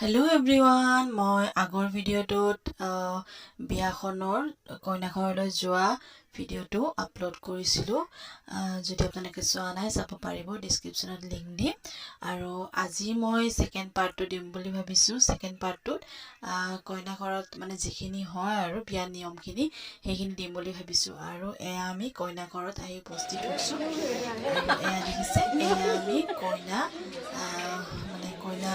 Hello' everyone মই আগৰ ভিডিঅ'টোত বিয়াখনৰ কইনাঘৰলৈ যোৱা ভিডিঅ'টো আপলোড কৰিছিলোঁ। যদি আপোনালোকে চোৱা নাই চাব পাৰিব ডিছক্ৰিপশ্যনত লিংক দিম। আৰু আজি মই ছেকেণ্ড পাৰ্টটো দিম বুলি ভাবিছোঁ। ছেকেণ্ড পাৰ্টটোত কইনাঘৰত মানে যিখিনি হয় আৰু বিয়া নিয়মখিনি সেইখিনি দিম বুলি ভাবিছোঁ। আৰু এয়া আমি কইনাঘৰত আহি উপস্থিত হৈছোঁ। এয়া দেখিছে এয়া আমি কইনা মানে কইনা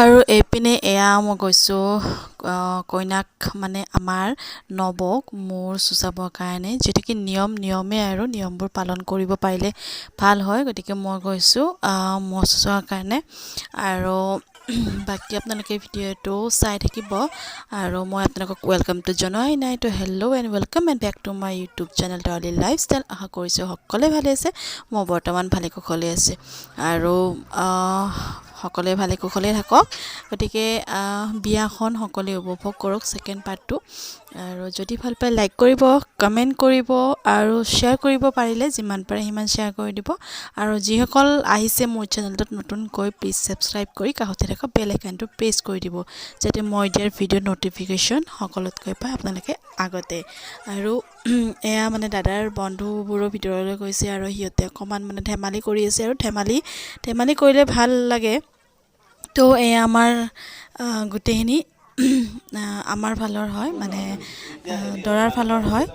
আৰু এইপিনে এয়া মই গৈছোঁ কইনাক মানে আমাৰ নবৌক মূৰ চুচাবৰ কাৰণে যিহেতুকে নিয়ম, নিয়মে আৰু নিয়মবোৰ পালন কৰিব পাৰিলে ভালো হয়। গতিকে মই গৈছোঁ মূৰ চুচোৱাৰ কাৰণে। আৰু বাকী আপোনালোকে ভিডিঅ'টো চাই থাকিব। আৰু মই আপোনালোকক ৱেলকামটো জনোৱাই নাই। তো hello' and welcome and back to my YouTube channel Dolly lifestyle আশা কৰিছোঁ সকলোৱে ভালে আছে। মই বৰ্তমান ভালে কুশলে আছে। আৰু সকলোৱে ভালে কুশলে থাকক। গতিকে বিয়াখন সকলোৱে উপভোগ কৰক ছেকেণ্ড পাৰ্টটো আৰু যদি ভাল পায় লাইক কৰিব কমেণ্ট কৰিব আৰু শ্বেয়াৰ কৰিব পাৰিলে যিমান পাৰে সিমান শ্বেয়াৰ কৰি দিব। আৰু যিসকল আহিছে মোৰ চেনেলটোত নতুনকৈ প্লিজ ছাবস্ক্ৰাইব কৰি কাষতে থকা বেল আইকনটো প্ৰেছ কৰি দিব যাতে মই দিয়াৰ ভিডিঅ' ন'টিফিকেশ্যন সকলোতকৈ পায় আপোনালোকে আগতে। আৰু এয়া মানে দাদাৰ বন্ধুবোৰৰ ভিতৰলৈ গৈছে আৰু সিহঁতে অকণমান মানে ধেমালি কৰি আছে আৰু ধেমালি ধেমালি কৰিলে ভাল লাগে তো এয়া আমাৰ আহ, গোটেইখিনি আহ, আমাৰ ফালৰ হয় মানে আহ, দৰাৰ ফালৰ হয়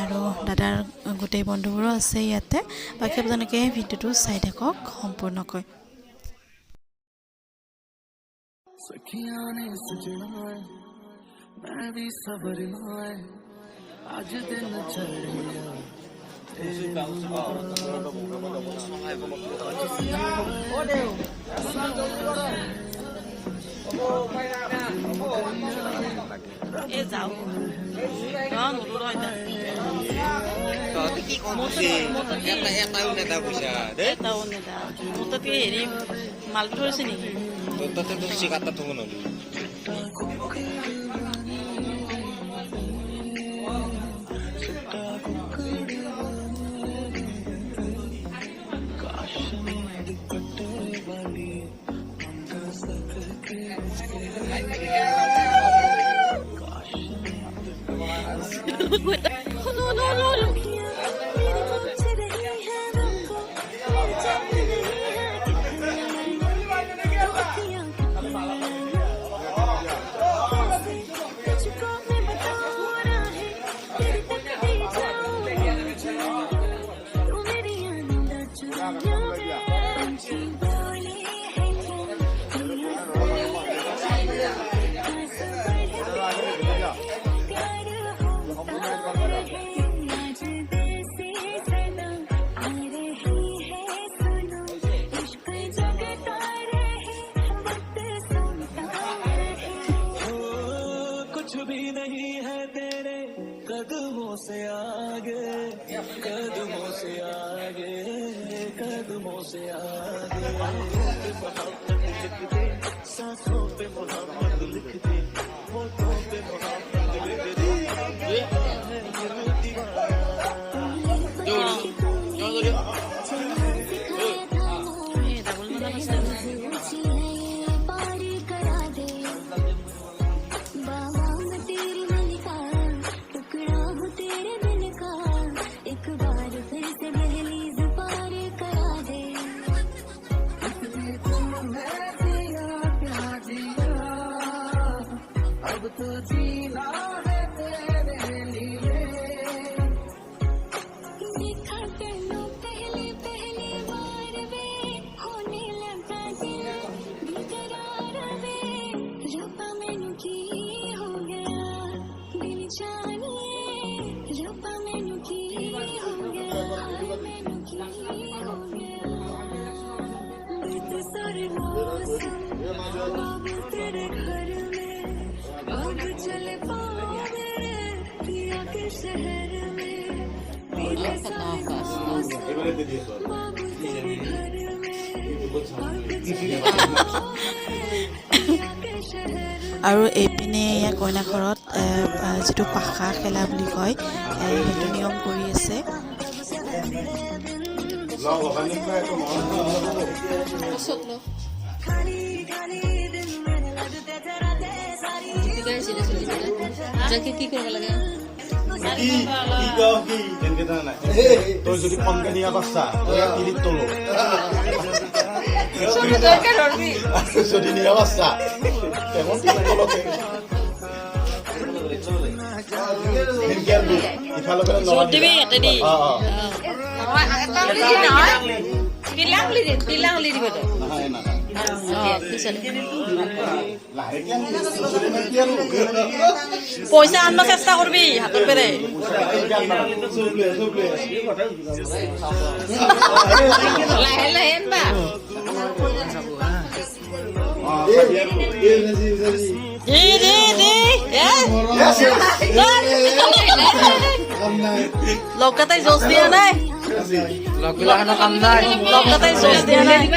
আৰু দাদাৰ গোটেই বন্ধুবোৰো আছে ইয়াতে বাকী আপোনালোকে ভিডিঅ'টো চাই থাকক সম্পূৰ্ণকৈ सखियां ने सजना है मैं भी सवरना है আজ দিন এ যাও। মোটর কি করছে এটা এটাও নেতা পয়সা এটাও নেতা তো কি হেৰি মালটো হৈছে নেকি? তো তাতে তো শিকাতা থ'ব নোৱাৰি देखा तेनू पहली पहली बार वे, होने लगा दिल बेकरार वे। रब्बा मैनू की हो गया, दिल जानिए। रब्बा मैनू की हो गया, मैनू की हो गया। बीत सारे मौसम तेरे घर में। আৰু এইপিনে এয়া কইনাঘৰত যিটো পাখা খেলা বুলি কয় সেইটো নিয়ম কৰি আছে। কি কি কি কেনেকে জানা যদি কমকে নিয়া যদি নিয়া তেমন ইফালে দিবি দি আনবি যদি নাই কি আনবি পইচা আনব চেষ্টা আনবা চুবলে চুবলে লাহে লাহে এ। লগকাতাই জোচ দিয়া নাই? কাম নাই জোচ দিয়া নাই?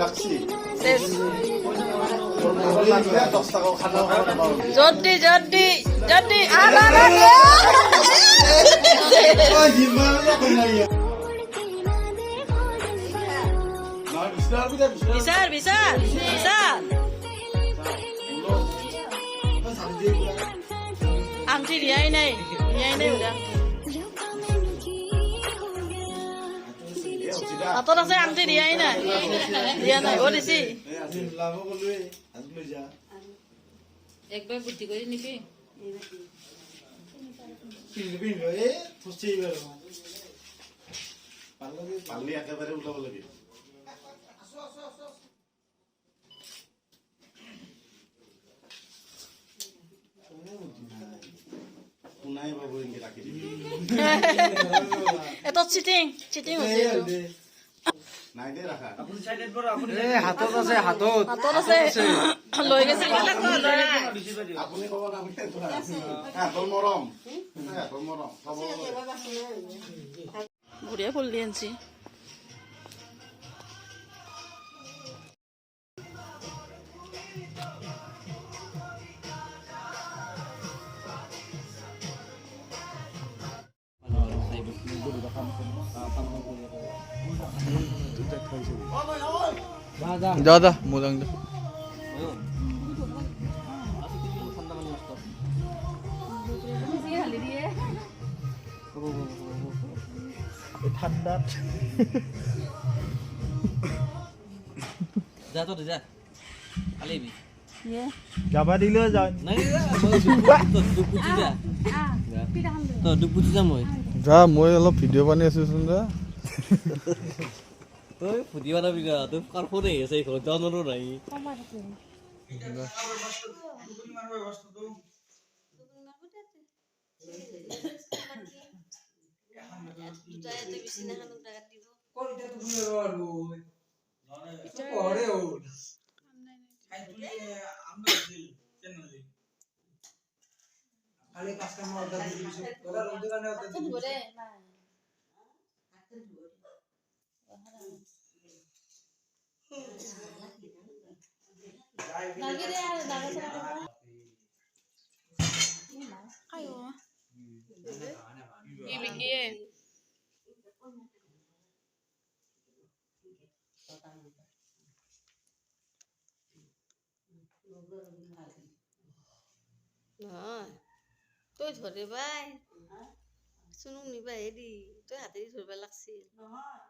রাখছি জলদি জলদি জলদি আন বিচাৰ বিচাৰ বিচাৰ আংটি দিয়াই নাই দিয়াই নাই হাতত আছে আংটি দিয়াই নাই দিয়া নাই অ দিছি একবাৰ বুদ্ধি কৰি নিবি পাল্লি একেবারে উঠাব লাগে বাবু রাখি এত চিটিং চিটিং হৈছে এইটো। নাই দে রাখা এই হাতত আছে হাতত হাতত আছে লৈ গৈছে আপুনি কব বঢ়িয়া ফুল দি যা যা মোজাং যা। ঠাণ্ডাত যা। তো যা আলিবি যাবা দিলেও যাওঁ নাই দুখ বুজি যা। তই দুখ বুজি যা। মই। যা মই অলপ ভিডিঅ' বনাই আছোচোন যা। তুই ফুটি বানাবি না তুই কার ফোনে এসে জানানো নাই কাস্টমার অর্ডার আচ্ছা, দিয়েছে ওরা রোজ দোকানে অর্ডার দিয়েছে ಅಯ್ಯೋ ಈ ಬಿಗ್ಗೆ তই ধৰিবাই চুনুক নিবাহে দি তই হাতেদি ধৰিব লাগছিল নহয়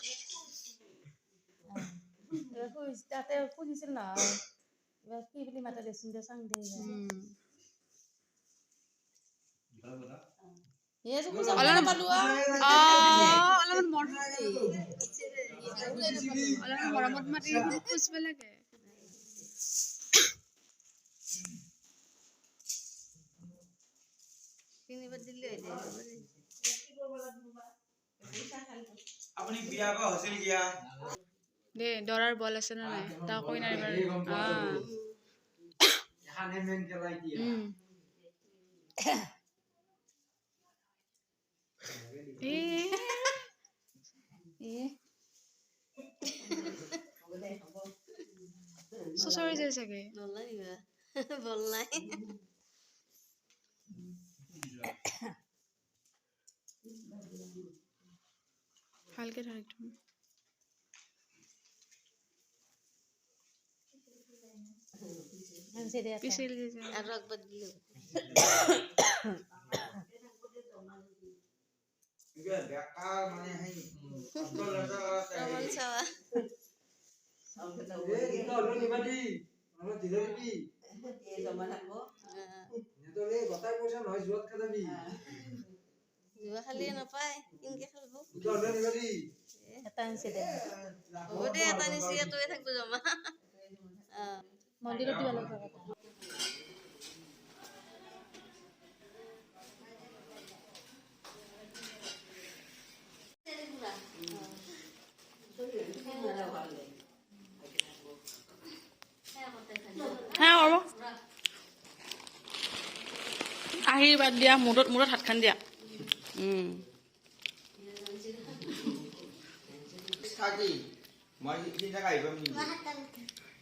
তাতে খুজিছিল নহয় কি বুলি মাতা দেচোন দে চাং দে মৰমত মাতি খুচব লাগে তিনিবাৰ দিলে আপুনি বিয়া কৰা হৈছিল কিয়া দে দৰাৰ বল আছে নে নাই? তাক কৈ নাই চচৰি যায় চাগে বল নাই নিবা বল নাই ভালকে ধৰ একদম আৰু একবাৰ দিলে মানে খালি নাপায় কেনেকে খেলব এটা দে এটা নিচি তই থাকব জমা অ মন্দিৰত দিব এটা হ্যাঁ হ'ব আশীৰ্বাদ দিয়া মূৰত মূৰত হাতখন দিয়া। উম। থাকি মই কি জাগা আহিব